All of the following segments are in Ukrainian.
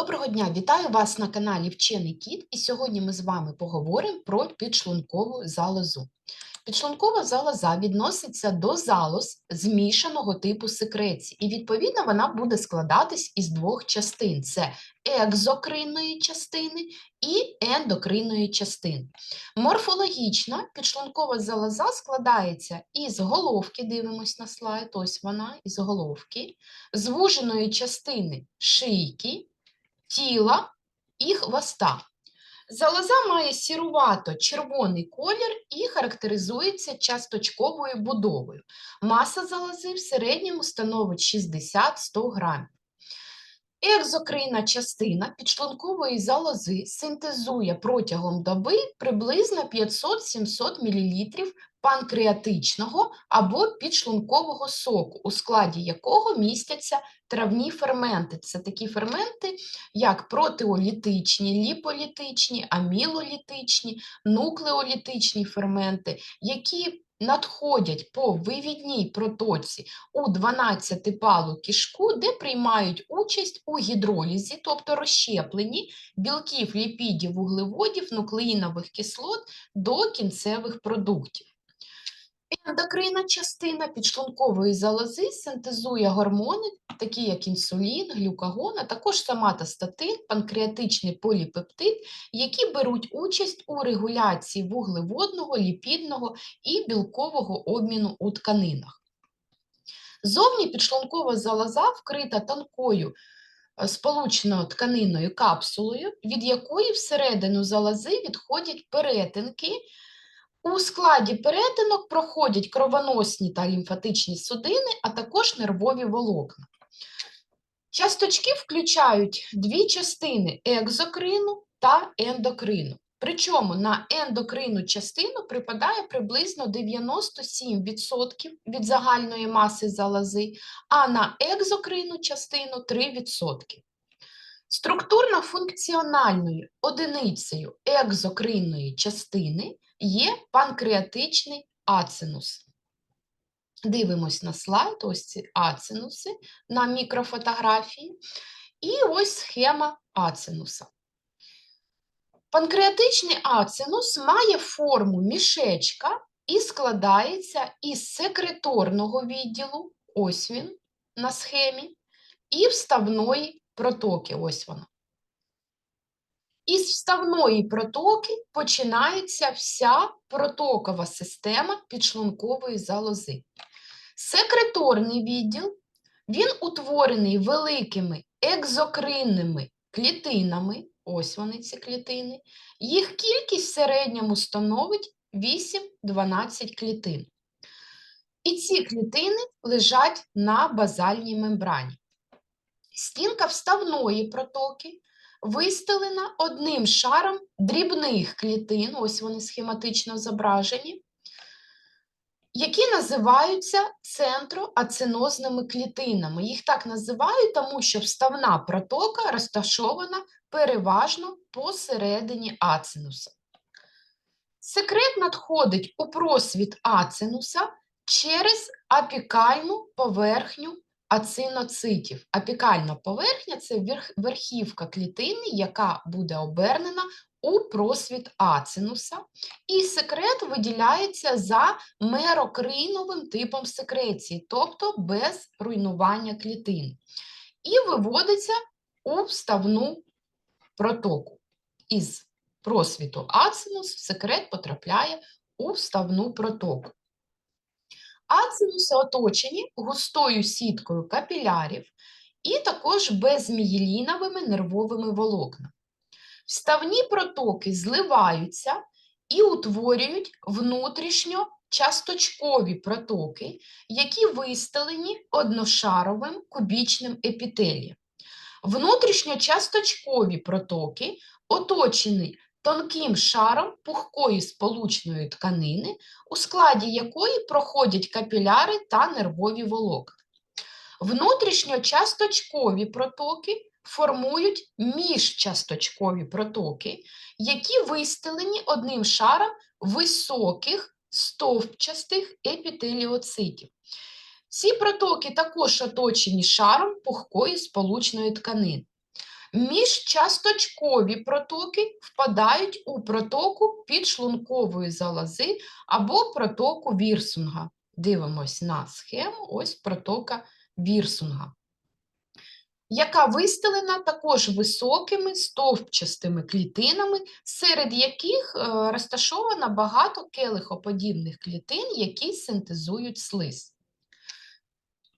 Доброго дня! Вітаю вас на каналі Вчений Кіт, і сьогодні ми з вами поговоримо про підшлункову залозу. Підшлункова залоза відноситься до залоз змішаного типу секреції, і відповідно вона буде складатись із двох частин: це екзокринної частини і ендокринної частини. Морфологічна підшлункова залоза складається із головки, дивимось на слайд, ось вона, із головки, звуженої частини шийки тіла і хвоста. Залоза має сірувато-червоний колір і характеризується часточковою будовою. Маса залози в середньому становить 60-100 грамів. Екзокринна частина підшлункової залози синтезує протягом доби приблизно 500-700 мл панкреатичного або підшлункового соку, у складі якого містяться травні ферменти. Це такі ферменти, як протеолітичні, ліполітичні, амілолітичні, нуклеолітичні ферменти, які надходять по вивідній протоці у 12-палу кишку, де приймають участь у гідролізі, тобто розщепленні білків, ліпідів, вуглеводів, нуклеїнових кислот до кінцевих продуктів. Ендокринна частина підшлункової залози синтезує гормони, такі як інсулін, глюкагон, а також соматостатин, панкреатичний поліпептид, які беруть участь у регуляції вуглеводного, ліпідного і білкового обміну у тканинах. Зовні підшлункова залоза вкрита тонкою е, сполучною тканиною капсулою, від якої всередину залози відходять перетинки. У складі перетинок проходять кровоносні та лімфатичні судини, а також нервові волокна. Часточки включають дві частини екзокрину та ендокрину. Причому на ендокринну частину припадає приблизно 97% від загальної маси залози, а на екзокринну частину 3%. Структурно-функціональною одиницею екзокринної частини є панкреатичний ацинус. Дивимось на слайд, ось ці ацинуси на мікрофотографії. І ось схема ацинуса. Панкреатичний ацинус має форму мішечка і складається із секреторного відділу, ось він на схемі, і вставної протоки, ось вона. Із вставної протоки починається вся протокова система підшлункової залози. Секреторний відділ він утворений великими екзокринними клітинами, ось вони ці клітини, їх кількість в середньому становить 8-12 клітин. І ці клітини лежать на базальній мембрані. Стінка вставної протоки вистелена одним шаром дрібних клітин, ось вони схематично зображені, які називаються центроаценозними клітинами. Їх так називають, тому що вставна протока розташована переважно посередині ацинуса. Секрет надходить у просвіт ацинуса через апікальну поверхню ациноцитів. Апікальна поверхня це верхівка клітини, яка буде обернена у просвіт ацинуса, і секрет виділяється за мерокриновим типом секреції, тобто без руйнування клітин, і виводиться у вставну протоку. Із просвіту ацинус секрет потрапляє у вставну протоку. Ацинуси оточені густою сіткою капілярів і також безмієліновими нервовими волокнами. Вставні протоки зливаються і утворюють внутрішньочасточкові протоки, які вистелені одношаровим кубічним епітелієм. Внутрішньочасточкові протоки оточені тонким шаром пухкої сполучної тканини, у складі якої проходять капіляри та нервові волокна. Внутрішньочасточкові протоки формують міжчасточкові протоки, які вистелені одним шаром високих стовпчастих епітеліоцитів. Ці протоки також оточені шаром пухкої сполучної тканини. Міжчасточкові протоки впадають у протоку підшлункової залози або протоку Вірсунга. Дивимось на схему, ось протока Вірсунга, яка вистелена також високими стовпчастими клітинами, серед яких е, розташовано багато келихоподібних клітин, які синтезують слиз.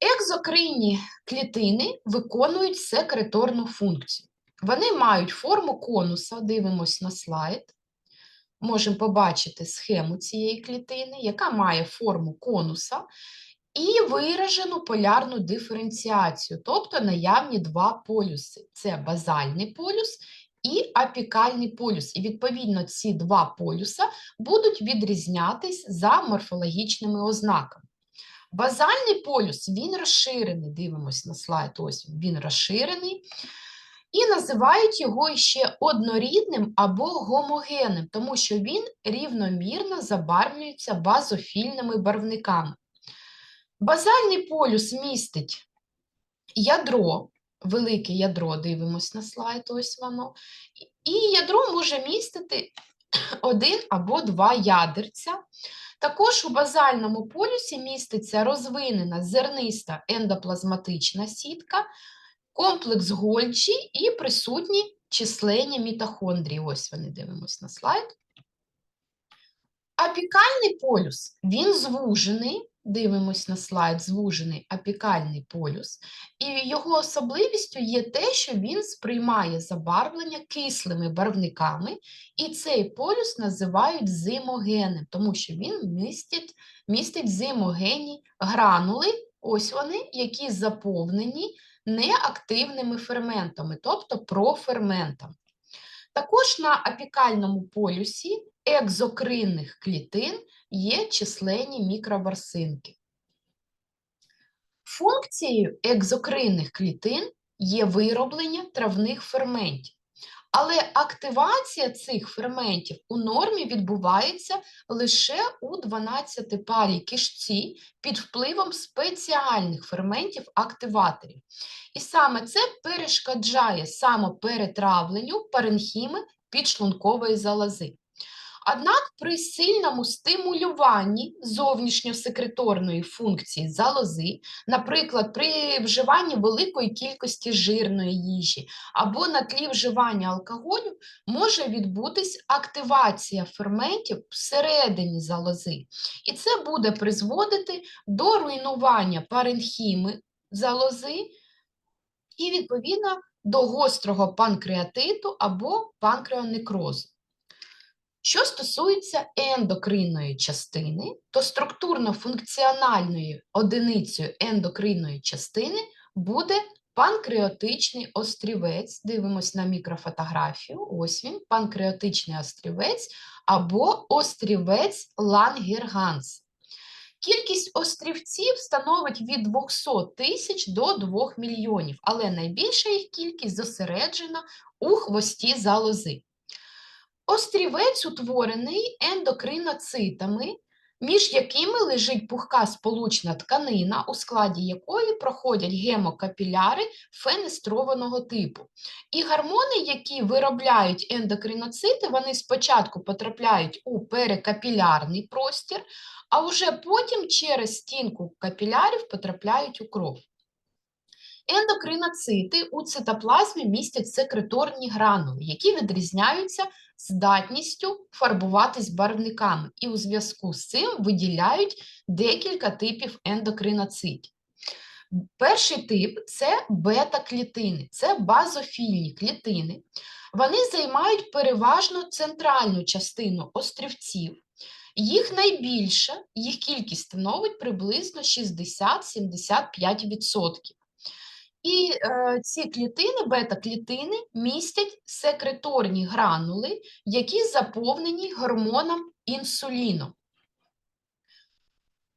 Екзокринні клітини виконують секреторну функцію. Вони мають форму конуса, дивимось на слайд. Можемо побачити схему цієї клітини, яка має форму конуса і виражену полярну диференціацію, тобто наявні два полюси: це базальний полюс і апікальний полюс. І, відповідно, ці два полюса будуть відрізнятись за морфологічними ознаками. Базальний полюс він розширений. Дивимось на слайд. Ось він, розширений. І називають його ще однорідним або гомогенним, тому що він рівномірно забарвлюється базофільними барвниками. Базальний полюс містить ядро, велике ядро, дивимось на слайд, ось воно. І ядро може містити один або два ядерця. Також у базальному полюсі міститься розвинена зерниста ендоплазматична сітка, комплекс гольчі і присутні численні мітохондрії. Ось вони дивимось на слайд. Апікальний полюс він звужений, дивимось на слайд, звужений апікальний полюс, і його особливістю є те, що він сприймає забарвлення кислими барвниками, і цей полюс називають зимогенним, тому що він містить, містить зимогенні гранули, ось вони, які заповнені неактивними ферментами, тобто проферментами. Також на апікальному полюсі екзокринних клітин є численні мікроварсинки. Функцією екзокринних клітин є вироблення травних ферментів. Але активація цих ферментів у нормі відбувається лише у 12-парій кишці під впливом спеціальних ферментів-активаторів. І саме це перешкоджає самоперетравленню паренхіми підшлункової залози. Однак при сильному стимулюванні зовнішньосекреторної функції залози, наприклад, при вживанні великої кількості жирної їжі або на тлі вживання алкоголю, може відбутись активація ферментів всередині залози. І це буде призводити до руйнування паренхіми залози і, відповідно, до гострого панкреатиту або панкреонекрозу. Що стосується ендокринної частини, то структурно-функціональною одиницею ендокринної частини буде панкреатичний острівець. Дивимось на мікрофотографію. Ось він, панкреатичний острівець або острівець Лангерганс. Кількість острівців становить від 200 тисяч до 2 мільйонів, але найбільша їх кількість зосереджена у хвості залози. Острівець утворений ендокриноцитами, між якими лежить пухка сполучна тканина, у складі якої проходять гемокапіляри фенестрованого типу. І гормони, які виробляють ендокриноцити, вони спочатку потрапляють у перекапілярний простір, а вже потім через стінку капілярів потрапляють у кров. Ендокриноцити у цитоплазмі містять секреторні гранули, які відрізняються здатністю фарбуватись барвниками, і у зв'язку з цим виділяють декілька типів ендокриноцитів. Перший тип це бета-клітини, це базофільні клітини. Вони займають переважно центральну частину острівців. Їх найбільше, їх кількість становить приблизно 60-75%. І е, ці клітини, бета-клітини, містять секреторні гранули, які заповнені гормоном інсуліну.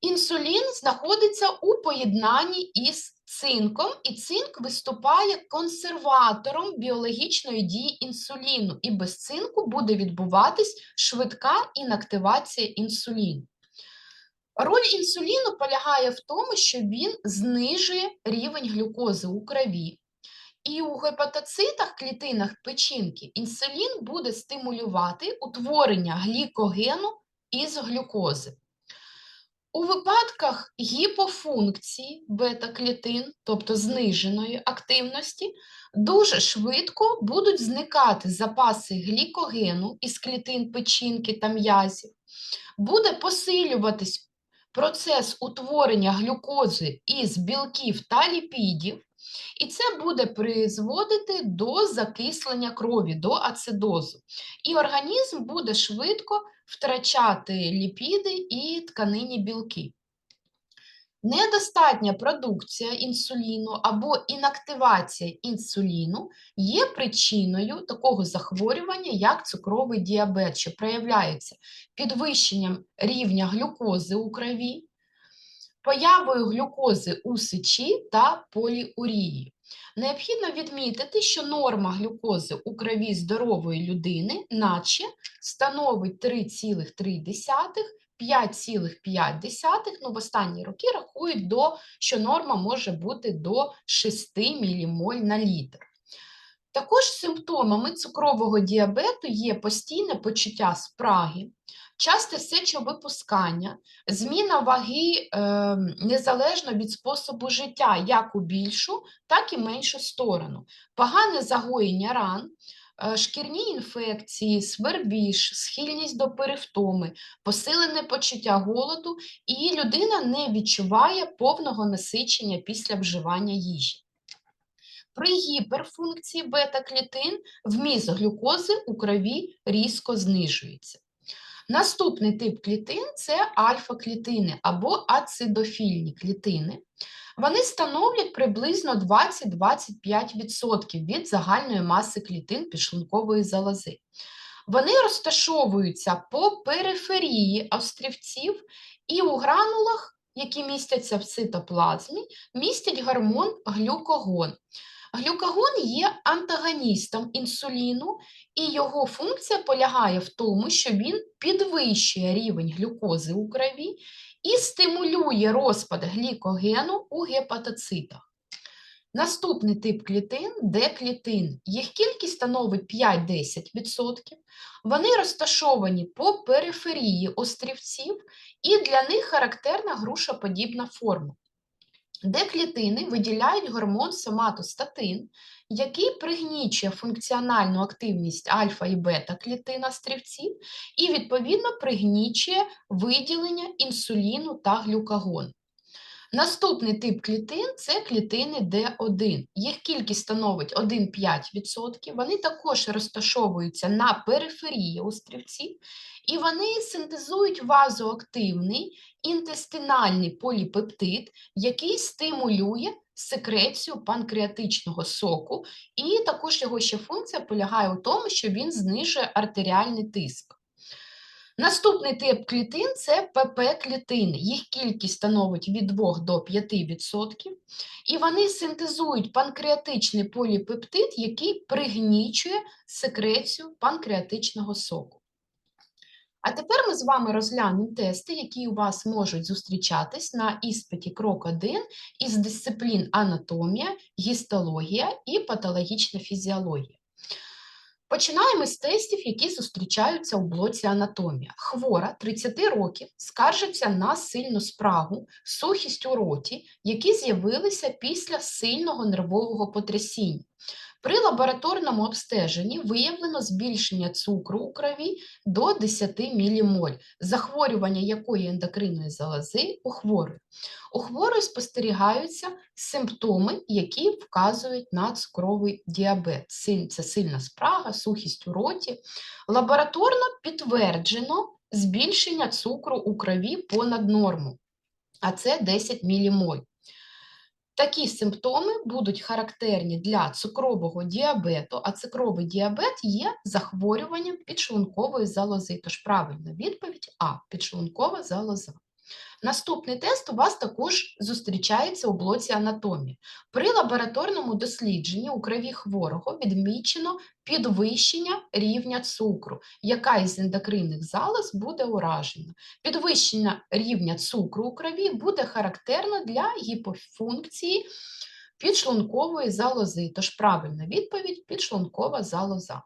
Інсулін знаходиться у поєднанні із цинком, і цинк виступає консерватором біологічної дії інсуліну, і без цинку буде відбуватись швидка інактивація інсуліну. Роль інсуліну полягає в тому, що він знижує рівень глюкози у крові І у гепатоцитах, клітинах печінки, інсулін буде стимулювати утворення глікогену із глюкози. У випадках гіпофункції бета-клітин, тобто зниженої активності, дуже швидко будуть зникати запаси глікогену із клітин печінки та м'язів, буде посилюватись процес утворення глюкози із білків та ліпідів, і це буде призводити до закислення крові, до ацидозу. І організм буде швидко втрачати ліпіди і тканині білки. Недостатня продукція інсуліну або інактивація інсуліну є причиною такого захворювання, як цукровий діабет, що проявляється підвищенням рівня глюкози у крові, появою глюкози у сечі та поліурії. Необхідно відмітити, що норма глюкози у крові здорової людини наче становить 3,3 5,5, ну в останні роки рахують, до, що норма може бути до 6 мілімоль на літр. Також симптомами цукрового діабету є постійне почуття спраги, часте сечовипускання, зміна ваги е, незалежно від способу життя, як у більшу, так і меншу сторону, погане загоєння ран, шкірні інфекції, свербіж, схильність до перевтоми, посилене почуття голоду, і людина не відчуває повного насичення після вживання їжі. При гіперфункції бета-клітин вміст глюкози у крові різко знижується. Наступний тип клітин це альфа-клітини або ацидофільні клітини. Вони становлять приблизно 20-25% від загальної маси клітин підшлункової залози. Вони розташовуються по периферії острівців і у гранулах, які містяться в цитоплазмі, містять гормон глюкогон. Глюкагон є антагоністом інсуліну, і його функція полягає в тому, що він підвищує рівень глюкози у крові і стимулює розпад глікогену у гепатоцитах. Наступний тип клітин Д-клітин. Їх кількість становить 5-10%. Вони розташовані по периферії острівців, і для них характерна грушоподібна форма де клітини виділяють гормон соматостатин, який пригнічує функціональну активність альфа і бета клітина стрівців і, відповідно, пригнічує виділення інсуліну та глюкагон. Наступний тип клітин це клітини D1. Їх кількість становить 1,5%. Вони також розташовуються на периферії острівців, і вони синтезують вазоактивний інтестинальний поліпептид, який стимулює секрецію панкреатичного соку, і також його ще функція полягає у тому, що він знижує артеріальний тиск. Наступний тип клітин це ПП-клітини. Їх кількість становить від 2 до 5%, і вони синтезують панкреатичний поліпептид, який пригнічує секрецію панкреатичного соку. А тепер ми з вами розглянемо тести, які у вас можуть зустрічатись на іспиті крок 1 із дисциплін анатомія, гістологія і патологічна фізіологія. Починаємо з тестів, які зустрічаються у блоці анатомія. Хвора 30 років скаржиться на сильну спрагу, сухість у роті, які з'явилися після сильного нервового потрясіння. При лабораторному обстеженні виявлено збільшення цукру у крові до 10 мілімоль, захворювання якої ендокринної залози у хворої. У хворої спостерігаються симптоми, які вказують на цукровий діабет. Це сильна спрага, сухість у роті. Лабораторно підтверджено збільшення цукру у крові понад норму, а це 10 мілімоль. Такі симптоми будуть характерні для цукрового діабету, а цукровий діабет є захворюванням підшлункової залози. Тож правильна відповідь А підшлункова залоза. Наступний тест у вас також зустрічається у блоці анатомії. При лабораторному дослідженні у крові хворого відмічено підвищення рівня цукру, яка із ендокринних залоз буде уражена. Підвищення рівня цукру у крові буде характерно для гіпофункції підшлункової залози. Тож правильна відповідь підшлункова залоза.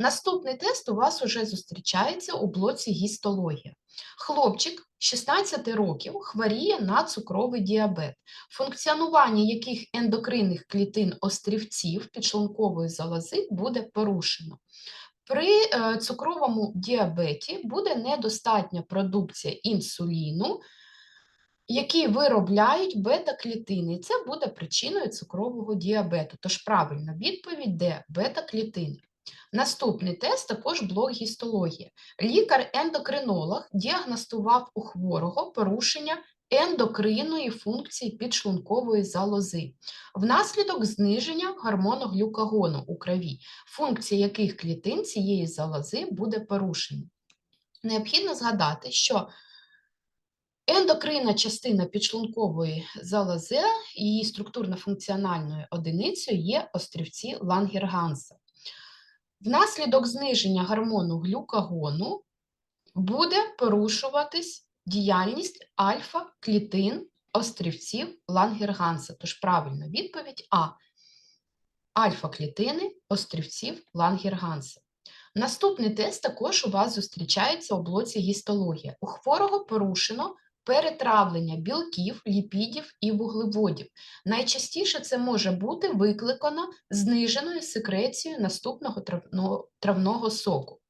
Наступний тест у вас уже зустрічається у блоці гістологія. Хлопчик 16 років хворіє на цукровий діабет, функціонування яких ендокринних клітин острівців підшлункової залози буде порушено. При е, цукровому діабеті буде недостатня продукція інсуліну, який виробляють бета-клітини. І це буде причиною цукрового діабету. Тож правильна відповідь де бета-клітини. Наступний тест також блок гістологія. Лікар-ендокринолог діагностував у хворого порушення ендокринної функції підшлункової залози внаслідок зниження гормону глюкагону у крові, функція яких клітин цієї залози буде порушена. Необхідно згадати, що ендокринна частина підшлункової залози, її структурно-функціональною одиницею є острівці Лангерганса. Внаслідок зниження гормону глюкагону буде порушуватись діяльність альфа-клітин острівців Лангерганса. Тож правильна відповідь А. Альфа-клітини острівців Лангерганса. Наступний тест також у вас зустрічається у блоці гістологія. У хворого порушено перетравлення білків, ліпідів і вуглеводів. Найчастіше це може бути викликано зниженою секрецією наступного травного соку.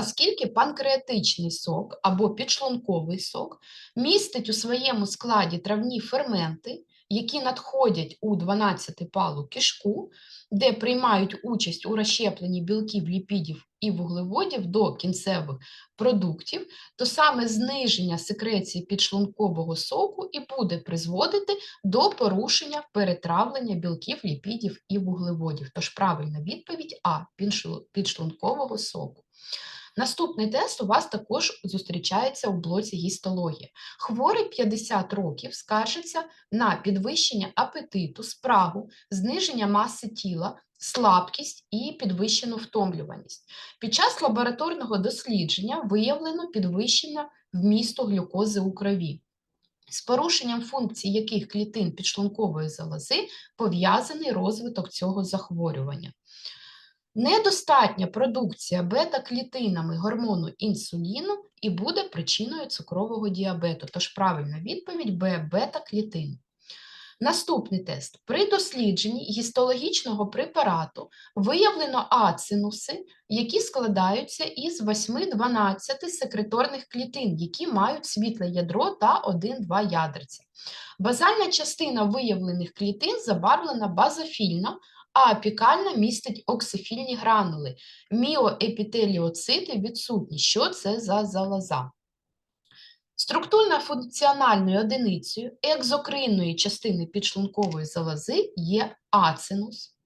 Оскільки панкреатичний сок або підшлунковий сок містить у своєму складі травні ферменти, які надходять у 12-палу кишку, де приймають участь у розщепленні білків, ліпідів і вуглеводів до кінцевих продуктів, то саме зниження секреції підшлункового соку і буде призводити до порушення перетравлення білків, ліпідів і вуглеводів. Тож правильна відповідь А підшлункового соку. Наступний тест у вас також зустрічається у блоці гістології. Хворий 50 років скаржиться на підвищення апетиту, спрагу, зниження маси тіла, слабкість і підвищену втомлюваність. Під час лабораторного дослідження виявлено підвищення вмісту глюкози у крові. З порушенням функцій яких клітин підшлункової залози пов'язаний розвиток цього захворювання. Недостатня продукція бета-клітинами гормону інсуліну і буде причиною цукрового діабету. Тож правильна відповідь Б бета-клітин. Наступний тест. При дослідженні гістологічного препарату виявлено ацинуси, які складаються із 8-12 секреторних клітин, які мають світле ядро та 1-2 ядерця. Базальна частина виявлених клітин забарвлена базофільно, апікальна містить оксифільні гранули. Міоепітеліоцити відсутні. Що це за залоза? Структурно-функціональною одиницею екзокринної частини підшлункової залози є ацинус,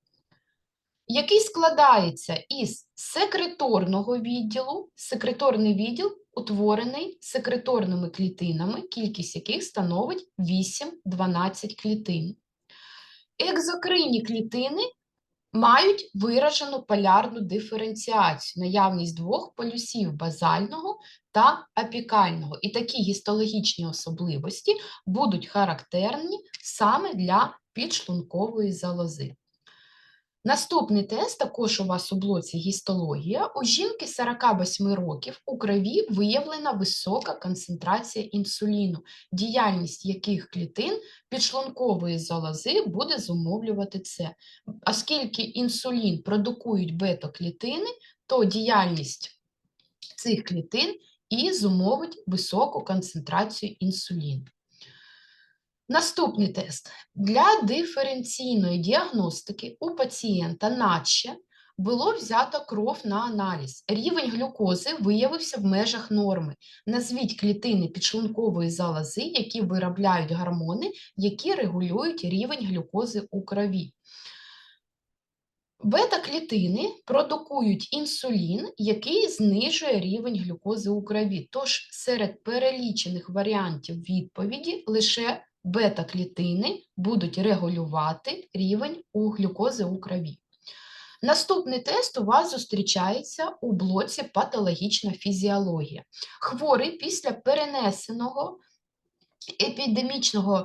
який складається із секреторного відділу. Секреторний відділ утворений секреторними клітинами, кількість яких становить 8-12 клітин. Екзокринні клітини мають виражену полярну диференціацію, наявність двох полюсів базального та апікального. І такі гістологічні особливості будуть характерні саме для підшлункової залози. Наступний тест також у вас у блоці гістологія. У жінки 48 років у крові виявлена висока концентрація інсуліну, діяльність яких клітин підшлункової залози буде зумовлювати це. Оскільки інсулін продукують бета-клітини, то діяльність цих клітин і зумовить високу концентрацію інсуліну. Наступний тест. Для диференційної діагностики у пацієнта наче було взято кров на аналіз. Рівень глюкози виявився в межах норми. Назвіть клітини підшлункової залози, які виробляють гормони, які регулюють рівень глюкози у крові. Бета-клітини продукують інсулін, який знижує рівень глюкози у крові. Тож серед перелічених варіантів відповіді лише бета-клітини будуть регулювати рівень у глюкози у крові. Наступний тест у вас зустрічається у блоці патологічна фізіологія. Хворий після перенесеного епідемічного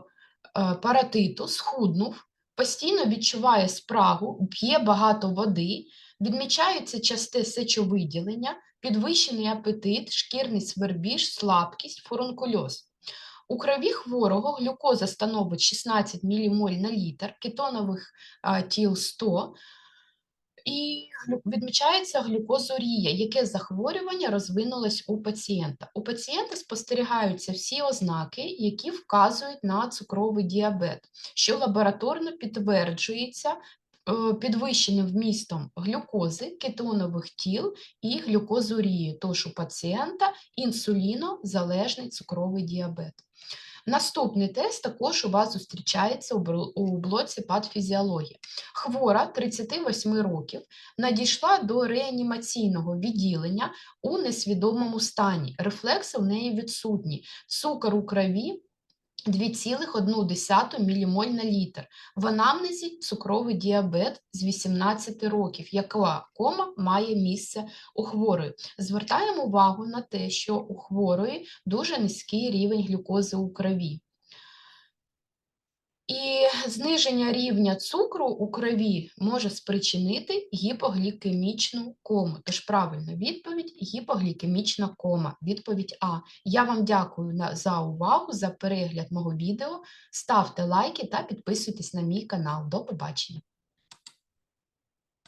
е, паратиту, схуднув, постійно відчуває спрагу, п'є багато води, відмічаються часте сечовиділення, підвищений апетит, шкірний свербіж, слабкість, фурункульоз. У крові хворого глюкоза становить 16 мілімоль на літр, кетонових тіл 100, і відмічається глюкозурія, яке захворювання розвинулось у пацієнта. У пацієнта спостерігаються всі ознаки, які вказують на цукровий діабет, що лабораторно підтверджується е, підвищеним вмістом глюкози, кетонових тіл і глюкозурії, тож у пацієнта інсулінозалежний цукровий діабет. Наступний тест також у вас зустрічається у блоці патфізіології. Хвора 38 років надійшла до реанімаційного відділення у несвідомому стані. Рефлекси в неї відсутні. Цукор у крові 2,1 мілімоль на літр. В анамнезі цукровий діабет з 18 років, яка кома має місце у хворої. Звертаємо увагу на те, що у хворої дуже низький рівень глюкози у крові. І зниження рівня цукру у крові може спричинити гіпоглікемічну кому. Тож правильна відповідь гіпоглікемічна кома. Відповідь А. Я вам дякую за увагу, за перегляд мого відео. Ставте лайки та підписуйтесь на мій канал. До побачення.